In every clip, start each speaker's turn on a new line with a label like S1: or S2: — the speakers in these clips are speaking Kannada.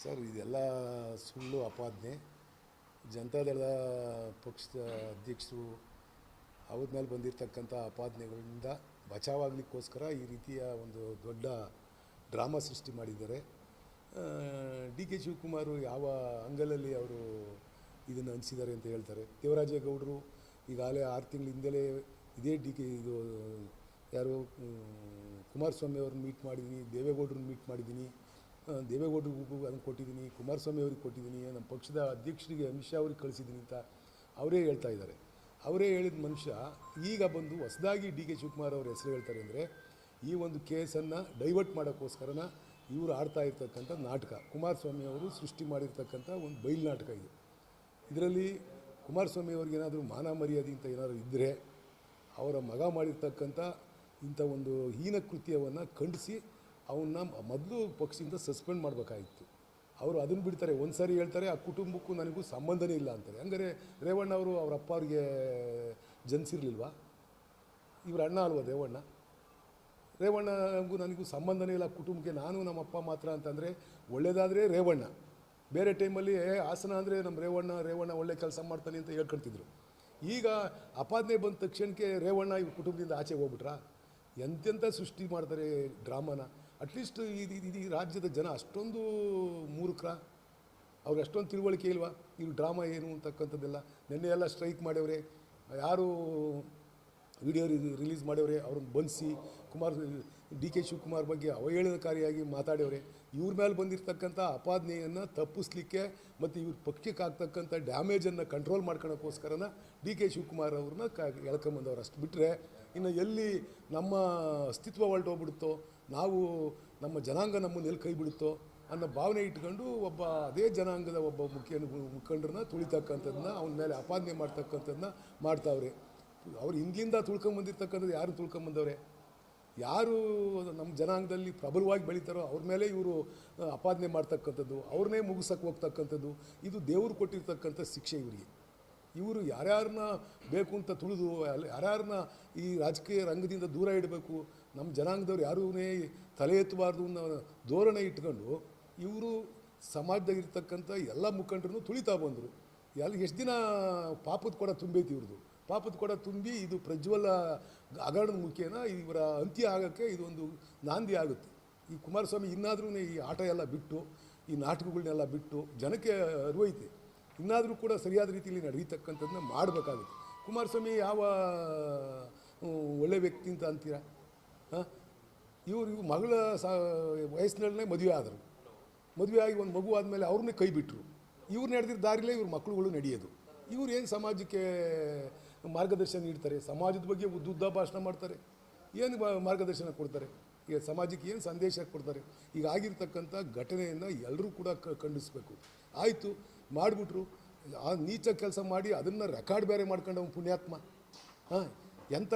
S1: ಸರ್, ಇದೆಲ್ಲ ಸುಳ್ಳು ಅಪಾದನೆ ಜನತಾದಳದ ಪಕ್ಷದ ಅಧ್ಯಕ್ಷರು ಅವ್ರ ಮೇಲೆ ಬಂದಿರತಕ್ಕಂಥ ಅಪಾದನೆಗಳಿಂದ ಬಚಾವಾಗಲಿಕ್ಕೋಸ್ಕರ ಈ ರೀತಿಯ ಒಂದು ದೊಡ್ಡ ಡ್ರಾಮಾ ಸೃಷ್ಟಿ ಮಾಡಿದ್ದಾರೆ. ಡಿ ಕೆ ಶಿವಕುಮಾರ್ ಯಾವ ಅಂಗಲಲ್ಲಿ ಅವರು ಇದನ್ನು ಹಂಚಿದ್ದಾರೆ ಅಂತ ಹೇಳ್ತಾರೆ. ದೇವರಾಜೇಗೌಡರು ಈಗಾಗಲೇ ಆರು ತಿಂಗಳ ಹಿಂದೆಲೇ ಇದೇ ಡಿ ಕೆ, ಇದು ಯಾರು ಕುಮಾರಸ್ವಾಮಿ ಅವ್ರನ್ನ ಮೀಟ್ ಮಾಡಿದ್ದೀನಿ ದೇವೇಗೌಡರನ್ನ ಮೀಟ್ ಮಾಡಿದ್ದೀನಿ ದೇವೇಗೌಡರಿಗೂ ಅದನ್ನು ಕೊಟ್ಟಿದ್ದೀನಿ, ಕುಮಾರಸ್ವಾಮಿ ಅವ್ರಿಗೆ ಕೊಟ್ಟಿದ್ದೀನಿ, ನಮ್ಮ ಪಕ್ಷದ ಅಧ್ಯಕ್ಷರಿಗೆ ಅಮಿತ್ ಶಾ ಅವ್ರಿಗೆ ಕಳಿಸಿದ್ದೀನಿ ಅಂತ ಅವರೇ ಹೇಳ್ತಾ ಇದ್ದಾರೆ. ಅವರೇ ಹೇಳಿದ ಮನುಷ್ಯ ಈಗ ಬಂದು ಹೊಸದಾಗಿ ಡಿ ಕೆ ಶಿವಕುಮಾರ್ ಅವ್ರ ಹೆಸರು ಹೇಳ್ತಾರೆ ಅಂದರೆ ಈ ಒಂದು ಕೇಸನ್ನು ಡೈವರ್ಟ್ ಮಾಡೋಕ್ಕೋಸ್ಕರನ ಇವರು ಆಡ್ತಾ ಇರ್ತಕ್ಕಂಥ ನಾಟಕ. ಕುಮಾರಸ್ವಾಮಿ ಅವರು ಸೃಷ್ಟಿ ಮಾಡಿರ್ತಕ್ಕಂಥ ಒಂದು ಬಯಲು ನಾಟಕ ಇದು. ಇದರಲ್ಲಿ ಕುಮಾರಸ್ವಾಮಿ ಅವ್ರಿಗೆ ಏನಾದರೂ ಮಾನ ಮರ್ಯಾದೆ ಅಂತ ಏನಾದರೂ ಇದ್ದರೆ ಅವರ ಮಗ ಮಾಡಿರ್ತಕ್ಕಂಥ ಇಂಥ ಒಂದು ಹೀನ ಕೃತ್ಯವನ್ನು ಖಂಡಿಸಿ ಅವನ್ನ ಮೊದಲು ಪಕ್ಷದಿಂದ ಸಸ್ಪೆಂಡ್ ಮಾಡಬೇಕಾಗಿತ್ತು ಅವರು ಅದನ್ನು ಬಿಡ್ತಾರೆ ಒಂದು ಸಾರಿ ಹೇಳ್ತಾರೆ, ಆ ಕುಟುಂಬಕ್ಕೂ ನನಗೂ ಸಂಬಂಧನೇ ಇಲ್ಲ ಅಂತಾರೆ. ಹಂಗಾರೆ ರೇವಣ್ಣ ಅವರು ಅವ್ರ ಅಪ್ಪ ಅವ್ರಿಗೆ ಜನಿಸಿರ್ಲಿಲ್ವಾ? ಇವ್ರ ಅಣ್ಣ ಅಲ್ವಾ ರೇವಣ್ಣ? ರೇವಣ್ಣಗೂ ನನಗೂ ಸಂಬಂಧನೇ ಇಲ್ಲ, ಕುಟುಂಬಕ್ಕೆ ನಾನು ನಮ್ಮ ಅಪ್ಪ ಮಾತ್ರ ಅಂತಂದರೆ ಒಳ್ಳೇದಾದರೆ ರೇವಣ್ಣ. ಬೇರೆ ಟೈಮಲ್ಲಿ ಹಾಸನ ಅಂದರೆ ನಮ್ಮ ರೇವಣ್ಣ ರೇವಣ್ಣ ಒಳ್ಳೆ ಕೆಲಸ ಮಾಡ್ತಾನೆ ಅಂತ ಹೇಳ್ಕೊಳ್ತಿದ್ರು. ಈಗ ಅಪಾದನೆ ಬಂದ ತಕ್ಷಣಕ್ಕೆ ರೇವಣ್ಣ ಇವ್ರ ಕುಟುಂಬದಿಂದ ಆಚೆ ಹೋಗ್ಬಿಟ್ರಾ? ಎಂತೆಂಥ ಸೃಷ್ಟಿ ಮಾಡ್ತಾರೆ ಡ್ರಾಮಾನ? ಅಟ್ಲೀಸ್ಟ್ ಇದು ಈ ರಾಜ್ಯದ ಜನ ಅಷ್ಟೊಂದು ಮೂರ್ಖರ ಅವ್ರಿಗೆ ಅಷ್ಟೊಂದು ತಿಳುವಳಿಕೆ ಇಲ್ವಾ? ಇವ್ರು ಡ್ರಾಮಾ ಏನು ಅಂತಕ್ಕಂಥದ್ದೆಲ್ಲ. ನಿನ್ನೆ ಎಲ್ಲ ಸ್ಟ್ರೈಕ್ ಮಾಡ್ಯವ್ರೆ. ಯಾರು ವಿಡಿಯೋ ರಿಲೀಸ್ ಮಾಡ್ಯವ್ರೆ. ಅವ್ರನ್ನ ಬಂಧಿಸಿ ಕುಮಾರ್ ಡಿ ಕೆ ಶಿವಕುಮಾರ್ ಬಗ್ಗೆ ಅವಹೇಳನಕಾರಿಯಾಗಿ ಮಾತಾಡ್ಯವ್ರೆ. ಇವ್ರ ಮೇಲೆ ಬಂದಿರತಕ್ಕಂಥ ಅಪಾದನೆಯನ್ನು ತಪ್ಪಿಸ್ಲಿಕ್ಕೆ ಮತ್ತು ಇವ್ರ ಪಕ್ಷಕ್ಕೆ ಆಗ್ತಕ್ಕಂಥ ಡ್ಯಾಮೇಜನ್ನು ಕಂಟ್ರೋಲ್ ಮಾಡ್ಕೊಳಕ್ಕೋಸ್ಕರನ ಡಿ ಕೆ ಶಿವಕುಮಾರ್ ಅವ್ರನ್ನ ಕ ಎಳ್ಕೊಂಬಂದವ್ರು ಅಷ್ಟು ಬಿಟ್ಟರೆ ಇನ್ನು ಎಲ್ಲಿ ನಮ್ಮ ಅಸ್ತಿತ್ವ ಹೊರಟೋಗ್ಬಿಡುತ್ತೋ ನಾವು ನಮ್ಮ ಜನಾಂಗ ನಮ್ಮನ್ನು ಎಲ್ಲಿ ಕೈ ಬಿಡುತ್ತೋ ಅನ್ನೋ ಭಾವನೆ ಇಟ್ಕೊಂಡು ಒಬ್ಬ ಅದೇ ಜನಾಂಗದ ಒಬ್ಬ ಮುಖ್ಯ ಮುಖಂಡರನ್ನ ತುಳಿತಕ್ಕಂಥದ್ದನ್ನ ಅವನ ಮೇಲೆ ಅಪಾದನೆ ಮಾಡ್ತಕ್ಕಂಥದ್ದನ್ನ ಮಾಡ್ತಾವ್ರೆ. ಅವ್ರು ಹಿಂದಿಂದ ತುಳ್ಕೊಂಬಂದಿರ್ತಕ್ಕಂಥದ್ದು ಯಾರು ತುಳ್ಕೊಂಬಂದವ್ರೆ ಯಾರು ನಮ್ಮ ಜನಾಂಗದಲ್ಲಿ ಪ್ರಬಲವಾಗಿ ಬೆಳೀತಾರೋ ಅವ್ರ ಮೇಲೆ ಇವರು ಅಪಾದನೆ ಮಾಡ್ತಕ್ಕಂಥದ್ದು, ಅವ್ರನ್ನೇ ಮುಗಿಸಕ್ಕೆ ಹೋಗ್ತಕ್ಕಂಥದ್ದು, ಇದು ದೇವರು ಕೊಟ್ಟಿರ್ತಕ್ಕಂಥ ಶಿಕ್ಷೆ ಇವರಿಗೆ. ಇವರು ಯಾರ್ಯಾರನ್ನ ಬೇಕು ಅಂತ ತುಳಿದು ಯಾರ್ಯಾರನ್ನ ಈ ರಾಜಕೀಯ ರಂಗದಿಂದ ದೂರ ಇಡಬೇಕು ನಮ್ಮ ಜನಾಂಗದವ್ರು ಯಾರೂ ತಲೆ ಎತ್ತಬಾರ್ದು ಅನ್ನೋ ಧೋರಣೆ ಇಟ್ಕೊಂಡು ಇವರು ಸಮಾಜದಾಗಿರ್ತಕ್ಕಂಥ ಎಲ್ಲ ಮುಖಂಡರನ್ನು ತುಳಿತಾ ಬಂದರು. ಎಲ್ಲಿ ಎಷ್ಟು ದಿನ ಪಾಪದ ಕೊಡ ತುಂಬೈತಿ ಇವ್ರದ್ದು ಪಾಪದ ಕೊಡ ತುಂಬಿ ಇದು ಪ್ರಜ್ವಲ ಹಗರಣದ ಮುಖೇನ ಇವರ ಅಂತ್ಯ ಆಗೋಕ್ಕೆ ಇದೊಂದು ನಾಂದಿ ಆಗುತ್ತೆ. ಈ ಕುಮಾರಸ್ವಾಮಿ ಇನ್ನಾದ್ರೂ ಈ ಆಟ ಎಲ್ಲ ಬಿಟ್ಟು, ಈ ನಾಟಕಗಳನ್ನೆಲ್ಲ ಬಿಟ್ಟು ಜನಕ್ಕೆ ಅರಿವೈತೆ. ಇನ್ನಾದರೂ ಕೂಡ ಸರಿಯಾದ ರೀತಿಯಲ್ಲಿ ನಡೀತಕ್ಕಂಥದ್ದನ್ನ ಮಾಡಬೇಕಾಗುತ್ತೆ. ಕುಮಾರಸ್ವಾಮಿ ಯಾವ ಒಳ್ಳೆ ವ್ಯಕ್ತಿ ಅಂತ ಅಂತೀರಾ? ಹಾಂ? ಇವರು, ಇವ್ರ ಮಗಳ ಸಾ, ವಯಸ್ಸಿನಲ್ಲೇ ಮದುವೆ ಆದರು. ಮದುವೆ ಆಗಿ ಒಂದು ಮಗು ಆದಮೇಲೆ ಅವ್ರನ್ನೇ ಕೈ ಬಿಟ್ಟರು ಇವ್ರು ನಡೆದಿದ್ದ ದಾರಿಲೇ ಇವ್ರ ಮಕ್ಕಳುಗಳು ನಡೆಯೋದು. ಇವ್ರು ಏನು ಸಮಾಜಕ್ಕೆ ಮಾರ್ಗದರ್ಶನ ನೀಡ್ತಾರೆ? ಸಮಾಜದ ಬಗ್ಗೆ ಉದ್ದುದ್ದ ಭಾಷಣ ಮಾಡ್ತಾರೆ. ಏನು ಮಾರ್ಗದರ್ಶನ ಕೊಡ್ತಾರೆ? ಈಗ ಸಮಾಜಕ್ಕೆ ಏನು ಸಂದೇಶ ಕೊಡ್ತಾರೆ? ಈಗ ಆಗಿರ್ತಕ್ಕಂಥ ಘಟನೆಯನ್ನು ಎಲ್ಲರೂ ಕೂಡ ಖಂಡಿಸಬೇಕು. ಆಯಿತು. ಮಾಡಿಬಿಟ್ರು. ಆ ನೀಚ ಕೆಲಸ ಮಾಡಿ ಅದನ್ನು ರೆಕಾರ್ಡ್ ಬೇರೆ ಮಾಡ್ಕೊಂಡು ಅವನು ಪುಣ್ಯಾತ್ಮ. ಹಾಂ ಎಂಥ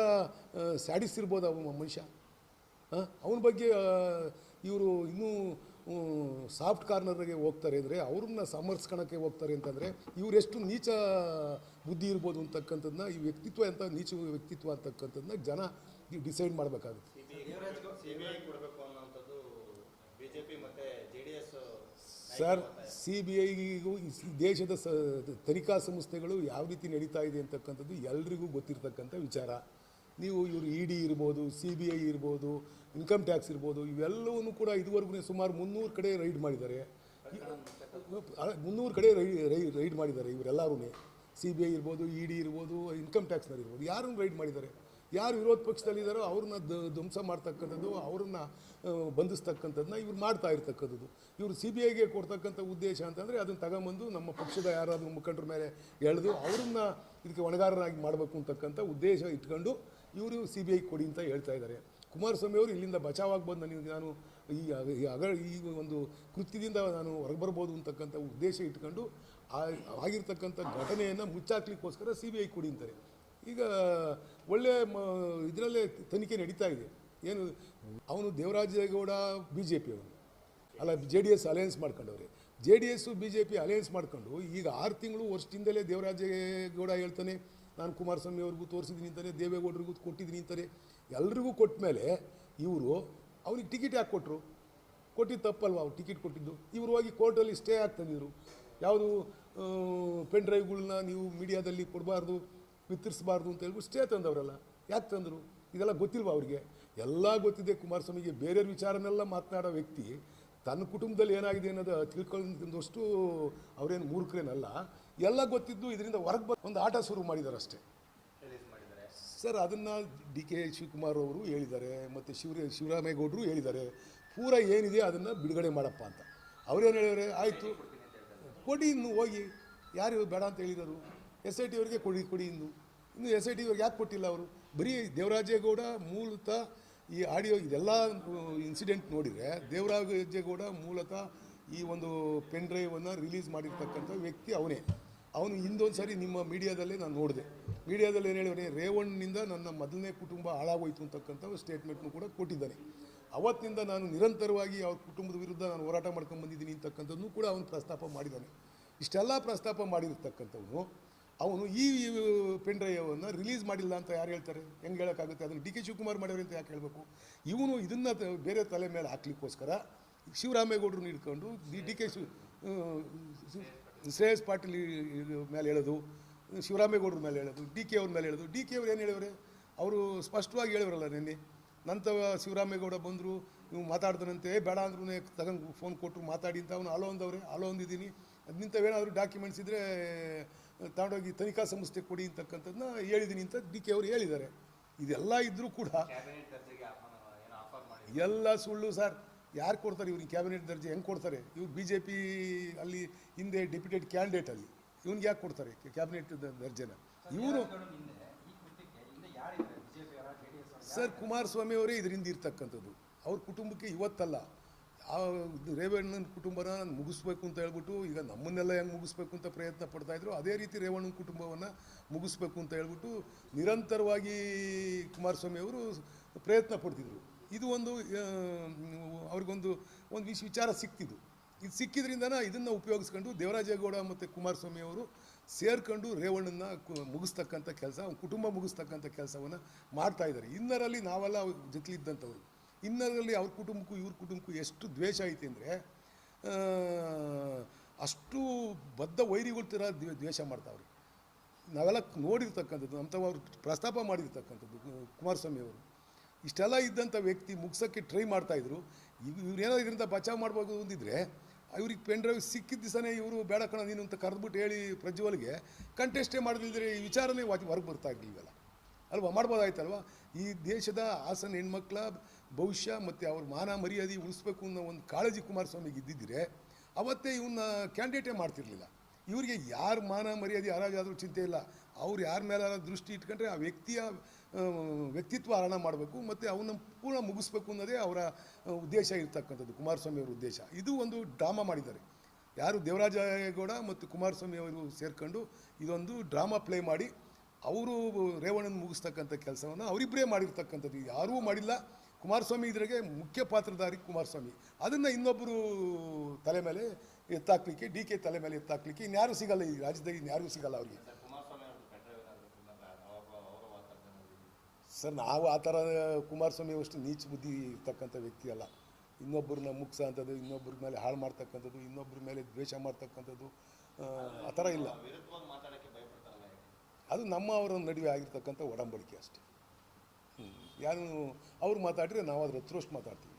S1: ಸ್ಯಾಡಿಸ್ತಿರ್ಬೋದು ಅವ ಮನುಷ್ಯ. ಅವನ ಬಗ್ಗೆ ಇವರು ಇನ್ನೂ ಸಾಫ್ಟ್ ಕಾರ್ನರ್ಗೆ ಹೋಗ್ತಾರೆ ಅಂದರೆ ಅವ್ರನ್ನ ಸಮರ್ಸ್ಕೊಳಕ್ಕೆ ಹೋಗ್ತಾರೆ ಅಂತಂದರೆ ಇವರೆಷ್ಟು ನೀಚ ಬುದ್ಧಿ ಇರ್ಬೋದು ಅಂತಕ್ಕಂಥದ್ದನ್ನ ಈ ವ್ಯಕ್ತಿತ್ವ ಎಂಥ ನೀಚ ವ್ಯಕ್ತಿತ್ವ ಅಂತಕ್ಕಂಥದ್ದನ್ನ ಜನ ಡಿಸೈಡ್ ಮಾಡಬೇಕಾಗುತ್ತೆ. ಸರ್ ಸಿ ಬಿ ಐಗೂ ದೇಶದ ಸ, ತನಿಖಾ ಸಂಸ್ಥೆಗಳು ಯಾವ ರೀತಿ ನಡೀತಾ ಇದೆ ಅಂತಕ್ಕಂಥದ್ದು ಎಲ್ರಿಗೂ ಗೊತ್ತಿರತಕ್ಕಂಥ ವಿಚಾರ. ನೀವು ಇವರು ಇ ಡಿ ಇರ್ಬೋದು, ಸಿ ಬಿ ಐ ಇರ್ಬೋದು, ಇನ್ಕಮ್ ಟ್ಯಾಕ್ಸ್ ಇರ್ಬೋದು ಇವೆಲ್ಲವೂ ಕೂಡ ಇದುವರೆಗೂ ಸುಮಾರು ಮುನ್ನೂರು ಕಡೆ ರೈಡ್ ಮಾಡಿದ್ದಾರೆ. ಮುನ್ನೂರು ಕಡೆ ರೈ, ರೈ- ರೈಡ್ ಮಾಡಿದ್ದಾರೆ ಇವರೆಲ್ಲರೂ ಸಿ ಬಿ ಐ ಇರ್ಬೋದು, ಇ ಡಿ ಇರ್ಬೋದು, ಇನ್ಕಮ್ ಟ್ಯಾಕ್ಸ್ನವ್ರು ಇರ್ಬೋದು ಯಾರನ್ನು ರೈಡ್ ಮಾಡಿದ್ದಾರೆ. ಯಾರು ವಿರೋಧ ಪಕ್ಷದಲ್ಲಿದ್ದಾರೋ ಅವ್ರನ್ನ ಧ್ವಂಸ ಮಾಡ್ತಕ್ಕಂಥದ್ದು, ಅವ್ರನ್ನ ಬಂಧಿಸ್ತಕ್ಕಂಥದ್ದನ್ನ ಇವ್ರು ಮಾಡ್ತಾ ಇರ್ತಕ್ಕಂಥದ್ದು. ಇವರು ಸಿ ಬಿ ಐಗೆ ಕೊಡ್ತಕ್ಕಂಥ ಉದ್ದೇಶ ಅಂತಂದರೆ ಅದನ್ನು ತಗೊಂಬಂದು ನಮ್ಮ ಪಕ್ಷದ ಯಾರಾದರೂ ಮುಖಂಡರ ಮೇಲೆ ಎಳೆದು ಅವ್ರನ್ನ ಇದಕ್ಕೆ ಹೊಣೆಗಾರರಾಗಿ ಮಾಡಬೇಕು ಅಂತಕ್ಕಂಥ ಉದ್ದೇಶ ಇಟ್ಕೊಂಡು ಇವರು ಸಿ ಬಿ ಐ ಕೊಡಿ ಅಂತ ಹೇಳ್ತಾ ಇದ್ದಾರೆ ಕುಮಾರಸ್ವಾಮಿ ಅವರು ಇಲ್ಲಿಂದ ಬಚಾವಾಗಿ ಬಂದು ನನಗೆ ನಾನು ಈ ಅಗ- ಈ ಒಂದು ಕೃತ್ಯದಿಂದ ನಾನು ಹೊರಗೆ ಬರ್ಬೋದು ಅಂತಕ್ಕಂಥ ಉದ್ದೇಶ ಇಟ್ಕೊಂಡು ಆಗಿರ್ತಕ್ಕಂಥ ಘಟನೆಯನ್ನು ಮುಚ್ಚಾಕ್ಲಿಕ್ಕೋಸ್ಕರ ಸಿ ಬಿ ಐ ಕೊಡಿ ಅಂತಾರೆ. ಈಗ ಒಳ್ಳೆ ಮ, ಇದರಲ್ಲೇ ತನಿಖೆ ನಡೀತಾ ಇದೆ. ಏನು, ಅವನು ದೇವರಾಜೇಗೌಡ ಬಿ ಜೆ ಪಿ ಅವನು. ಅಲ್ಲ J D S alliance ಮಾಡ್ಕೊಂಡವ್ರೆ. J D S B J P alliance ಮಾಡ್ಕೊಂಡು ಈಗ ಆರು ತಿಂಗಳು ವರ್ಷದಿಂದಲೇ ದೇವರಾಜೇಗೌಡ ಹೇಳ್ತಾನೆ, ನಾನು ಕುಮಾರಸ್ವಾಮಿ ಅವ್ರಿಗೂ ತೋರಿಸಿದ್ದೀನಿ ಅಂತಾನೆ ದೇವೇಗೌಡರಿಗೂ ಕೊಟ್ಟಿದ್ದೀನಿ ಅಂತಾರೆ. ಎಲ್ರಿಗೂ ಕೊಟ್ಟ ಮೇಲೆ ಇವರು ಅವ್ರಿಗೆ ಟಿಕೆಟ್ ಯಾಕೆ ಕೊಟ್ಟರು ಕೊಟ್ಟಿದ್ದು ತಪ್ಪಲ್ವ ಅವ್ರು ಟಿಕೆಟ್ ಕೊಟ್ಟಿದ್ದು? ಇವರು ಹೋಗಿ ಕೋರ್ಟಲ್ಲಿ ಸ್ಟೇ ಆಗ್ತಂದಿದ್ರು ಯಾವುದು ಪೆನ್ ಡ್ರೈವ್ಗಳನ್ನ ನೀವು ಮೀಡಿಯಾದಲ್ಲಿ ಕೊಡಬಾರ್ದು. ವಿತರಿಸಬಾರ್ದು ಅಂತ ಹೇಳ್ಬಿಟ್ಟು ಸ್ಟೇ ತಂದವರಲ್ಲ. ಯಾಕೆ ತಂದರು? ಇದೆಲ್ಲ ಗೊತ್ತಿಲ್ವಾ ಅವ್ರಿಗೆ? ಎಲ್ಲ ಗೊತ್ತಿದೆ ಕುಮಾರಸ್ವಾಮಿಗೆ. ಬೇರೆಯವ್ರ ವಿಚಾರನೆಲ್ಲ ಮಾತನಾಡೋ ವ್ಯಕ್ತಿ ತನ್ನ ಕುಟುಂಬದಲ್ಲಿ ಏನಾಗಿದೆ ಅನ್ನೋದು ತಿಳ್ಕೊಂಡಷ್ಟು ಅವರೇನು ಮೂರ್ಖರೇನಲ್ಲ. ಎಲ್ಲ ಗೊತ್ತಿದ್ದು ಇದರಿಂದ ಹೊರಗೆ ಬಂದು ಒಂದು ಆಟ ಶುರು ಮಾಡಿದ್ದಾರೆ ಅಷ್ಟೇ ಸರ್, ಅದನ್ನು ಡಿ ಕೆ ಶಿವಕುಮಾರ್ ಅವರು ಹೇಳಿದ್ದಾರೆ, ಮತ್ತು ಶಿವರ, ಶಿವರಾಮೇಗೌಡರು ಹೇಳಿದ್ದಾರೆ. ಪೂರ ಏನಿದೆ ಅದನ್ನು ಬಿಡುಗಡೆ ಮಾಡಪ್ಪ ಅಂತ. ಅವ್ರೇನು ಹೇಳಿದರೆ ಆಯಿತು. ಕೊಡಿ ಇನ್ನು ಹೋಗಿ. ಯಾರು ಬೇಡ ಅಂತ ಹೇಳಿದರು ಎಸ್ ಐ ಟಿ ಅವರಿಗೆ ಕೊಡಿ ಕೊಡಿ ಇನ್ನು ಇನ್ನು ಎಸ್ ಐ ಟಿ ಅವ್ರಿಗೆ ಯಾಕೆ ಕೊಟ್ಟಿಲ್ಲ ಅವರು? ಬರೀ ದೇವರಾಜೇಗೌಡ ಮೂಲತಃ ಈ ಆಡಿಯೋ ಇದೆಲ್ಲ ಇನ್ಸಿಡೆಂಟ್ ನೋಡಿದರೆ ದೇವರಾಜೇಗೌಡ ಮೂಲತಃ ಈ ಒಂದು ಪೆನ್ ಡ್ರೈವನ್ನು ರಿಲೀಸ್ ಮಾಡಿರ್ತಕ್ಕಂಥ ವ್ಯಕ್ತಿ ಅವನೇ. ಅವನು ಹಿಂದೊಂದು ಸಾರಿ ನಿಮ್ಮ ಮೀಡಿಯಾದಲ್ಲೇ ನಾನು ನೋಡಿದೆ. ಮೀಡಿಯಾದಲ್ಲಿ ಏನು ಹೇಳಿದ್ರೆ ರೇವಣ್ಣನಿಂದ ನನ್ನ ಮೊದಲನೇ ಕುಟುಂಬ ಹಾಳಾಗೋಯ್ತು ಅಂತಕ್ಕಂಥ ಸ್ಟೇಟ್ಮೆಂಟ್ನು ಕೂಡ ಕೊಟ್ಟಿದ್ದಾನೆ. ಅವತ್ತಿನಿಂದ ನಾನು ನಿರಂತರವಾಗಿ ಅವ್ರ ಕುಟುಂಬದ ವಿರುದ್ಧ ನಾನು ಹೋರಾಟ ಮಾಡ್ಕೊಂಡು ಬಂದಿದ್ದೀನಿ ಕೂಡ ಅವನು ಪ್ರಸ್ತಾಪ ಮಾಡಿದ್ದಾನೆ. ಇಷ್ಟೆಲ್ಲ ಪ್ರಸ್ತಾಪ ಮಾಡಿರ್ತಕ್ಕಂಥವನು ಅವನು ಈ ಪೆನ್ ಡ್ರೈವನ್ನು ರಿಲೀಸ್ ಮಾಡಿಲ್ಲ ಅಂತ ಯಾರು ಹೇಳ್ತಾರೆ? ಹೆಂಗೆ ಹೇಳೋಕ್ಕಾಗುತ್ತೆ? ಅದನ್ನು ಡಿ ಕೆ ಶಿವಕುಮಾರ್ ಮಾಡ್ಯಾರೆ ಅಂತ ಯಾಕೆ ಹೇಳಬೇಕು? ಇವನು ಇದನ್ನು ಬೇರೆ ತಲೆ ಮೇಲೆ ಹಾಕ್ಲಿಕ್ಕೋಸ್ಕರ ಶಿವರಾಮೇಗೌಡರು ಹಿಡ್ಕೊಂಡು D D K Shiva Shreyas Patil ಮೇಲೆ ಹೇಳೋದು, ಶಿವರಾಮೇಗೌಡ್ರ ಮೇಲೆ ಹೇಳೋದು, ಡಿ ಕೆ ಅವ್ರ ಮೇಲೆ ಹೇಳೋದು. ಡಿ ಕೆ ಅವ್ರು ಏನು ಹೇಳಿವ್ರೆ? ಅವರು ಸ್ಪಷ್ಟವಾಗಿ ಹೇಳಿವ್ರಲ್ಲ ನಿನ್ನೆ, ನಂತರ ಶಿವರಾಮೇಗೌಡ ಬಂದರು, ನೀವು ಮಾತಾಡ್ದನಂತೆ, ಬೇಡ ಅಂದ್ರೂ ತಗೊಂಡು ಫೋನ್ ಕೊಟ್ಟರು ಮಾತಾಡಿ ಅಂತ. ಅವನು, ಅಲೋ ಅಂದವ್ರೆ, ಅಲೋ ಅಂದಿದ್ದೀನಿ. ಅದು ನಿಂತವೇನಾದರೂ ಡಾಕ್ಯುಮೆಂಟ್ಸ್ ಇದ್ದರೆ ತಗೊಂಡೋಗಿ ತನಿಖಾ ಸಂಸ್ಥೆ ಕೊಡಿ ಅಂತಕ್ಕಂಥದ್ದನ್ನ ಹೇಳಿದ್ದೀನಿ ಅಂತ ಡಿ ಕೆ ಅವರು ಹೇಳಿದ್ದಾರೆ. ಇದೆಲ್ಲ ಇದ್ದರೂ ಕೂಡ ಎಲ್ಲ ಸುಳ್ಳು ಸರ್. ಯಾರು ಕೊಡ್ತಾರೆ ಇವ್ರಿಗೆ ಕ್ಯಾಬಿನೆಟ್ ದರ್ಜೆ ಹೆಂಗೆ ಕೊಡ್ತಾರೆ? ಇವ್ರು ಬಿ ಜೆ ಪಿ ಅಲ್ಲಿ ಹಿಂದೆ ಡೆಪ್ಯೂಟೆಡ್ ಕ್ಯಾಂಡಿಡೇಟ್ ಅಲ್ಲಿ. ಇವ್ನಿಗೆ ಯಾಕೆ ಕೊಡ್ತಾರೆ ಕ್ಯಾಬಿನೆಟ್ ದರ್ಜೆನ? ಇವರು ಸರ್ ಕುಮಾರಸ್ವಾಮಿ ಅವರೇ ಇದರಿಂದ ಇರ್ತಕ್ಕಂಥದ್ದು. ಅವ್ರ ಕುಟುಂಬಕ್ಕೆ ಇವತ್ತಲ್ಲ. ಆ ರೇವಣ್ಣನ ಕುಟುಂಬನ ಮುಗಿಸ್ಬೇಕು ಅಂತ ಹೇಳ್ಬಿಟ್ಟು ಈಗ ನಮ್ಮನ್ನೆಲ್ಲ ಹೆಂಗೆ ಮುಗಿಸ್ಬೇಕು ಅಂತ ಪ್ರಯತ್ನ ಪಡ್ತಾ ಇದ್ರು, ಅದೇ ರೀತಿ ರೇವಣ್ಣನ ಕುಟುಂಬವನ್ನು ಮುಗಿಸ್ಬೇಕು ಅಂತ ಹೇಳ್ಬಿಟ್ಟು ನಿರಂತರವಾಗಿ ಕುಮಾರಸ್ವಾಮಿ ಅವರು ಪ್ರಯತ್ನ ಪಡ್ತಿದ್ರು. ಇದು ಒಂದು ಅವ್ರಿಗೊಂದು, ಒಂದು ವಿಶ್, ವಿಚಾರ ಸಿಕ್ತಿದ್ದು. ಇದು ಸಿಕ್ಕಿದ್ರಿಂದನ ಇದನ್ನು ಉಪಯೋಗಿಸ್ಕೊಂಡು ದೇವರಾಜೇಗೌಡ ಮತ್ತು ಕುಮಾರಸ್ವಾಮಿ ಅವರು ಸೇರ್ಕೊಂಡು ರೇವಣ್ಣನ ಮುಗಿಸ್ತಕ್ಕಂಥ ಕೆಲಸ ಕುಟುಂಬ ಮುಗಿಸ್ತಕ್ಕಂಥ ಕೆಲಸವನ್ನು ಮಾಡ್ತಾ ಇದ್ದಾರೆ ಇನ್ನರಲ್ಲಿ ನಾವೆಲ್ಲ ಜೊತೆಲಿದ್ದಂಥವ್ರು. ಇನ್ನರಲ್ಲಿ ಅವ್ರ ಕುಟುಂಬಕ್ಕೂ, ಇವ್ರ ಕುಟುಂಬಕ್ಕೂ ಎಷ್ಟು ದ್ವೇಷ ಐತೆ ಅಂದರೆ ಅಷ್ಟು ಬದ್ಧ ವೈರಿಗಳು ದ್ವೇ- ದ್ವೇಷ ಮಾಡ್ತಾವ್ರು. ನಾವೆಲ್ಲ ನೋಡಿರ್ತಕ್ಕಂಥದ್ದು ನಮ್ಮ ಅವ್ರು ಪ್ರಸ್ತಾಪ ಮಾಡಿರ್ತಕ್ಕಂಥದ್ದು, ಕುಮಾರಸ್ವಾಮಿ ಅವರು. ಇಷ್ಟೆಲ್ಲ ಇದ್ದಂಥ ವ್ಯಕ್ತಿ ಮುಗ್ಸೋಕ್ಕೆ ಟ್ರೈ ಮಾಡ್ತಾಯಿದ್ರು ಇವ್ ಇವ್ರೇನೋ ಇದರಿಂದ ಬಚಾವ್ ಮಾಡ್ಬೋದು ಅಂದಿದ್ರೆ, ಇವ್ರಿಗೆ ಪೆನ್ ಡ್ರೈವ್ ಸಿಕ್ಕಿದ ದಿವಸನೇ ಇವರು, ಬೇಡ ಕಣ, ನೀನು ಅಂತ ಕರೆದ್ಬಿಟ್ಟು ಹೇಳಿ ಪ್ರಜ್ವಲ್ಗೆ ಕಂಟೆಸ್ಟೇ ಮಾಡಿದ್ರೆ ಈ ವಿಚಾರನೇ ಹೊರಗೆ ಬರ್ತಾ ಇರಲಿಲ್ವಲ್ಲ? ಅಲ್ವಾ? ಮಾಡ್ಬೋದಾಯ್ತಲ್ವಾ? ಈ ದೇಶದ ಹಾಸನ ಹೆಣ್ಮಕ್ಳ ಭವಿಷ್ಯ ಮತ್ತು ಅವ್ರ ಮಾನ ಮರ್ಯಾದೆ ಉಳಿಸ್ಬೇಕು ಅನ್ನೋ ಒಂದು ಕಾಳಜಿ ಕುಮಾರಸ್ವಾಮಿಗೆ ಇದ್ದಿದ್ದರೆ ಅವತ್ತೇ ಇವನ್ನ ಕ್ಯಾಂಡಿಡೇಟೇ ಮಾಡ್ತಿರ್ಲಿಲ್ಲ. ಇವರಿಗೆ ಯಾರ ಮಾನ ಮರ್ಯಾದೆ ಯಾರಾಗಾದರೂ ಚಿಂತೆ ಇಲ್ಲ. ಅವ್ರು ಯಾರ ಮೇಲೆ ದೃಷ್ಟಿ ಇಟ್ಕೊಂಡ್ರೆ ಆ ವ್ಯಕ್ತಿಯ ವ್ಯಕ್ತಿತ್ವ ಹರಣ ಮಾಡಬೇಕು ಮತ್ತು ಅವನ್ನ ಪೂರ್ಣ ಮುಗಿಸ್ಬೇಕು ಅನ್ನೋದೇ ಅವರ ಉದ್ದೇಶ ಇರ್ತಕ್ಕಂಥದ್ದು, ಕುಮಾರಸ್ವಾಮಿ ಅವರ ಉದ್ದೇಶ. ಇದು ಒಂದು ಡ್ರಾಮಾ ಮಾಡಿದ್ದಾರೆ. ಯಾರು ದೇವರಾಜೇಗೌಡ ಮತ್ತು ಕುಮಾರಸ್ವಾಮಿ ಅವರು ಸೇರ್ಕೊಂಡು ಇದೊಂದು ಡ್ರಾಮಾ ಪ್ಲೇ ಮಾಡಿ, ಅವರು ರೇವಣ್ಣನ ಮುಗಿಸ್ತಕ್ಕಂಥ ಕೆಲಸವನ್ನು ಅವರಿಬ್ಬರೇ ಮಾಡಿರ್ತಕ್ಕಂಥದ್ದು. ಯಾರೂ ಮಾಡಿಲ್ಲ. ಕುಮಾರಸ್ವಾಮಿ ಇದ್ರಾಗೆ ಮುಖ್ಯ ಪಾತ್ರಧಾರಿ ಕುಮಾರಸ್ವಾಮಿ. ಅದನ್ನು ಇನ್ನೊಬ್ಬರು ತಲೆ ಮೇಲೆ ಎತ್ತಾಕ್ಲಿಕ್ಕೆ ಡಿ ಕೆ ತಲೆ ಮೇಲೆ ಎತ್ತಾಕ್ಲಿಕ್ಕೆ ಇನ್ಯಾರು ಸಿಗಲ್ಲ ಈ ರಾಜ್ಯದಾಗ ಇನ್ಯಾರಿಗೂ ಸಿಗಲ್ಲ ಅವರಿಗೆ.
S2: ಸರ್
S1: ನಾವು ಆ ಥರ ಕುಮಾರಸ್ವಾಮಿ ಅಷ್ಟು ನೀಚ ಬುದ್ಧಿ ಇರ್ತಕ್ಕಂಥ ವ್ಯಕ್ತಿ ಅಲ್ಲ. ಇನ್ನೊಬ್ಬರನ್ನ ಮುಗ್ಸ ಅಂಥದ್ದು ಇನ್ನೊಬ್ಬರ ಮೇಲೆ ಹಾಳು ಮಾಡ್ತಕ್ಕಂಥದ್ದು ಇನ್ನೊಬ್ಬರ ಮೇಲೆ ದ್ವೇಷ ಮಾಡ್ತಕ್ಕಂಥದ್ದು ಆ, ಥರ ಇಲ್ಲ. ಅದು ನಮ್ಮ ಅವರ ನಡುವೆ ಆಗಿರ್ತಕ್ಕಂಥ ಒಡಂಬಡಿಕೆ ಅಷ್ಟೇ. ಯಾರು ಅವ್ರು ಮಾತಾಡಿದ್ರೆ ನಾವು ಅದ್ರ ಹತ್ರ ಮಾತಾಡ್ತೀವಿ.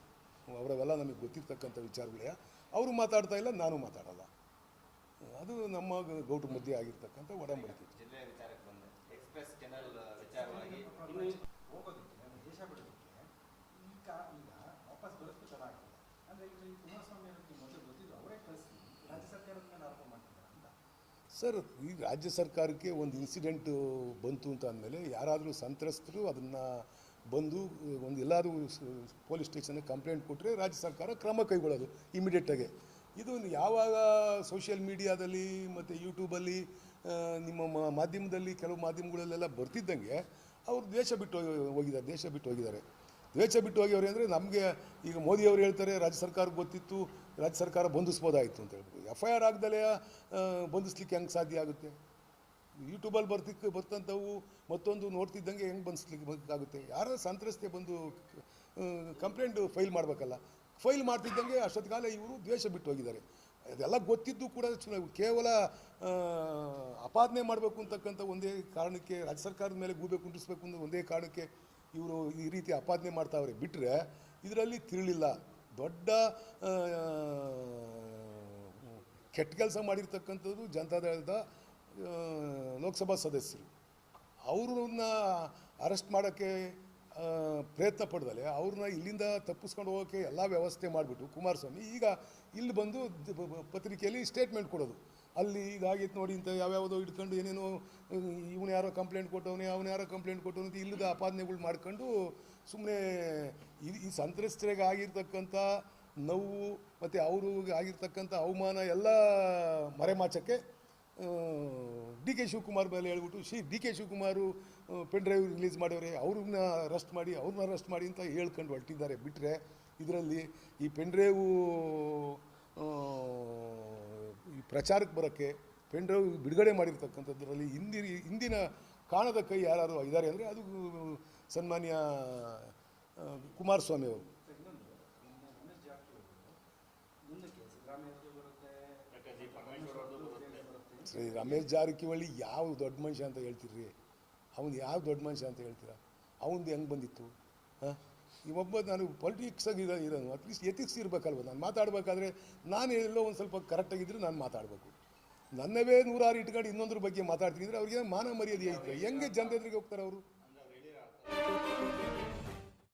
S1: ಅವರವೆಲ್ಲ ನಮಗೆ ಗೊತ್ತಿರ್ತಕ್ಕಂಥ ವಿಚಾರಗಳೇ. ಅವರು ಮಾತಾಡ್ತಾ ಇಲ್ಲ ನಾನು ಮಾತಾಡಲ್ಲ. ಅದು ನಮ್ಮ ಗೌಟು ಮಧ್ಯೆ ಆಗಿರ್ತಕ್ಕಂಥ ಒಡಂಬಡಿಕೆ. ಸರ್ ಈ ರಾಜ್ಯ ಸರ್ಕಾರಕ್ಕೆ ಒಂದು ಇನ್ಸಿಡೆಂಟ್ ಬಂತು ಅಂತ ಅಂದಮೇಲೆ ಯಾರಾದರೂ ಸಂತ್ರಸ್ತರು ಅದನ್ನು ಬಂದು, ಒಂದು ಎಲ್ಲರೂ ಪೊಲೀಸ್ ಸ್ಟೇಷನ್ಗೆ ಕಂಪ್ಲೇಂಟ್ ಕೊಟ್ಟರೆ ರಾಜ್ಯ ಸರ್ಕಾರ ಕ್ರಮ ಕೈಗೊಳ್ಳೋದು ಇಮಿಡಿಯೇಟಾಗಿ ಇದು ಯಾವಾಗ ಸೋಷಿಯಲ್ ಮೀಡಿಯಾದಲ್ಲಿ ಮತ್ತು ಯೂಟ್ಯೂಬಲ್ಲಿ ನಿಮ್ಮ ಮಾಧ್ಯಮದಲ್ಲಿ ಕೆಲವು ಮಾಧ್ಯಮಗಳಲ್ಲೆಲ್ಲ ಬರ್ತಿದ್ದಂಗೆ ಅವರು ದೇಶ ಬಿಟ್ಟು ಹೋಗಿ- ಹೋಗಿದ್ದಾರೆ ದೇಶ ಬಿಟ್ಟು ಹೋಗಿದ್ದಾರೆ. ದ್ವೇಷ ಬಿಟ್ಟು ಹೋಗ್ಯವ್ರೆ ಅಂದರೆ ನಮಗೆ ಈಗ ಮೋದಿ ಅವರು ಹೇಳ್ತಾರೆ, ರಾಜ್ಯ ಸರ್ಕಾರಕ್ಕೆ ಗೊತ್ತಿತ್ತು, ರಾಜ್ಯ ಸರ್ಕಾರ ಬಂಧಿಸ್ಬೋದಾಯಿತು ಅಂತ ಹೇಳ್ಬೋದು ಎಫ್ ಐ ಆರ್ ಆಗ್ದಲೇ ಬಂಧಿಸ್ಲಿಕ್ಕೆ ಹೆಂಗೆ ಸಾಧ್ಯ ಆಗುತ್ತೆ? ಯೂಟ್ಯೂಬಲ್ಲಿ ಬರ್ತಿಕ್ಕೆ ಬರ್ತಂಥವು ಮತ್ತೊಂದು ನೋಡ್ತಿದ್ದಂಗೆ ಹೆಂಗೆ ಬಂಧಿಸ್ಲಿಕ್ಕೆ ಆಗುತ್ತೆ ಯಾರೋ ಸಂತ್ರಸ್ತೆ ಬಂದು ಕಂಪ್ಲೇಂಟ್ ಫೈಲ್ ಮಾಡಬೇಕಲ್ಲ. ಫೈಲ್ ಮಾಡ್ತಿದ್ದಂಗೆ ಅಷ್ಟೊತ್ತು ಕಾಲ ಇವರು ದ್ವೇಷ ಬಿಟ್ಟು ಹೋಗಿದ್ದಾರೆ. ಅದೆಲ್ಲ ಗೊತ್ತಿದ್ದು ಕೂಡ ಕೇವಲ ಅಪಾದನೆ ಮಾಡಬೇಕು ಅಂತಕ್ಕಂಥ ಒಂದೇ ಕಾರಣಕ್ಕೆ, ರಾಜ್ಯ ಸರ್ಕಾರದ ಮೇಲೆ ಗೂಬೆ ಕುಂಟಿಸ್ಬೇಕು ಅನ್ನೋ ಒಂದೇ ಕಾರಣಕ್ಕೆ ಇವರು ಈ ರೀತಿ ಅಪಾದನೆ ಮಾಡ್ತಾವ್ರೆ ಬಿಟ್ಟರೆ ಇದರಲ್ಲಿ ತಿರುಳಿಲ್ಲ ದೊಡ್ಡ ಕೆಟ್ಟ ಕೆಲಸ ಮಾಡಿರ್ತಕ್ಕಂಥದ್ದು ಜನತಾದಳದ ಲೋಕಸಭಾ ಸದಸ್ಯರು. ಅವ್ರನ್ನ ಅರೆಸ್ಟ್ ಮಾಡೋಕ್ಕೆ ಪ್ರಯತ್ನ ಪಡ್ದಲೆ, ಅವ್ರನ್ನ ಇಲ್ಲಿಂದ ತಪ್ಪಿಸ್ಕೊಂಡು ಹೋಗೋಕ್ಕೆ ಎಲ್ಲ ವ್ಯವಸ್ಥೆ ಮಾಡಿಬಿಟ್ಟು ಕುಮಾರಸ್ವಾಮಿ. ಈಗ ಇಲ್ಲಿ ಬಂದು ಪತ್ರಿಕೆಯಲ್ಲಿ ಸ್ಟೇಟ್ಮೆಂಟ್ ಕೊಡೋದು. ಅಲ್ಲಿ ಇದಾಗಿತ್ತು ನೋಡಿ ಇಂಥ ಯಾವ್ಯಾವುದೋ ಇಟ್ಕೊಂಡು ಏನೇನೋ ಇವನು ಯಾರೋ ಕಂಪ್ಲೇಂಟ್ ಕೊಟ್ಟವನೇ, ಅವನು ಯಾರೋ ಕಂಪ್ಲೇಂಟ್ ಕೊಟ್ಟವನು ಅಂತ ಇಲ್ಲದ ಆಪಾದನೆಗಳು ಮಾಡ್ಕೊಂಡು ಸುಮ್ಮನೆ ಈ ಸಂತ್ರಸ್ತರಿಗೆ ಆಗಿರ್ತಕ್ಕಂಥ ನೋವು ಮತ್ತು ಅವ್ರಿಗೆ ಆಗಿರ್ತಕ್ಕಂಥ ಅವಮಾನ ಎಲ್ಲ ಮರೆಮಾಚಕ್ಕೆ ಡಿ ಕೆ ಶಿವಕುಮಾರ್ ಮೇಲೆ ಹೇಳ್ಬಿಟ್ಟು, Shri D K Shivakumar pen drive release ಮಾಡಿದ್ರೆ ಅವ್ರನ್ನ ಅರೆಸ್ಟ್ ಮಾಡಿ, ಅವ್ರನ್ನ ಅರೆಸ್ಟ್ ಮಾಡಿ ಅಂತ ಹೇಳ್ಕೊಂಡು ಹೊರಟಿದ್ದಾರೆ. ಬಿಟ್ಟರೆ ಇದರಲ್ಲಿ ಈ ಪೆನ್ ಡ್ರೈವು ಈ ಪ್ರಚಾರಕ್ಕೆ ಬರೋಕ್ಕೆ ಪೆನ್ ಡ್ರೈವ್ ಬಿಡುಗಡೆ ಮಾಡಿರ್ತಕ್ಕಂಥದ್ರಲ್ಲಿ ಹಿಂದಿನ ಹಿಂದಿನ ಕಾಣದ ಕೈ ಯಾರು ಇದ್ದಾರೆ ಅಂದರೆ ಅದು ಸನ್ಮಾನ್ಯ ಕುಮಾರಸ್ವಾಮಿ ಅವರು
S3: ಸರ್, ಇನ್ನೊಂದು ಇನ್ನು ರಮೇಶ್ ಜಾರಕಿಹೊಳಿ ಮುಂದಕ್ಕೆ ಸಿದ್ದರಾಮಯ್ಯವ್ರದ್ದು ಬರುತ್ತೆ
S2: ಯಾಕೆ ಜಿ ಪರಮೇಶ್ವರ್ ಅವ್ರದ್ದು ಬರುತ್ತೆ.
S3: ಬರುತ್ತೆ
S1: ರಮೇಶ್ ಜಾರಕಿಹೊಳಿ ಯಾವ ದೊಡ್ಡ ಮನುಷ್ಯ ಅಂತ ಹೇಳ್ತೀರಿ? ಅವನು ಯಾವ ದೊಡ್ಡ ಮನುಷ್ಯ ಅಂತ ಹೇಳ್ತೀರ? ಅವನದು ಹೆಂಗೆ ಬಂದಿತ್ತು? ಹಾಂ? ಒಬ್ಬ ನಾನು ಪೊಲಿಟಿಕ್ಸಾಗಿ ಇರೋ ಇರೋನು ಅಟ್ಲೀಸ್ಟ್ ಎಥಿಕ್ಸ್ ಇರಬೇಕಲ್ವ? ನಾನು ಮಾತಾಡಬೇಕಾದ್ರೆ ನಾನು ಎಲ್ಲೋ ಒಂದು ಸ್ವಲ್ಪ ಕರೆಕ್ಟಾಗಿದ್ದರೆ ನಾನು ಮಾತಾಡಬೇಕು. ನನ್ನವೇ ನೂರಾರು ಇಟ್ಕೊಂಡು ಇನ್ನೊಂದ್ರ ಬಗ್ಗೆ ಮಾತಾಡ್ತೀನಿ ಅಂದರೆ ಅವ್ರಿಗೆ ಮಾನ ಮರ್ಯಾದೆ ಐತೆ. ಹೆಂಗೆ ಜನರಿಗೆ ಹೋಗ್ತಾರೆ ಅವರು?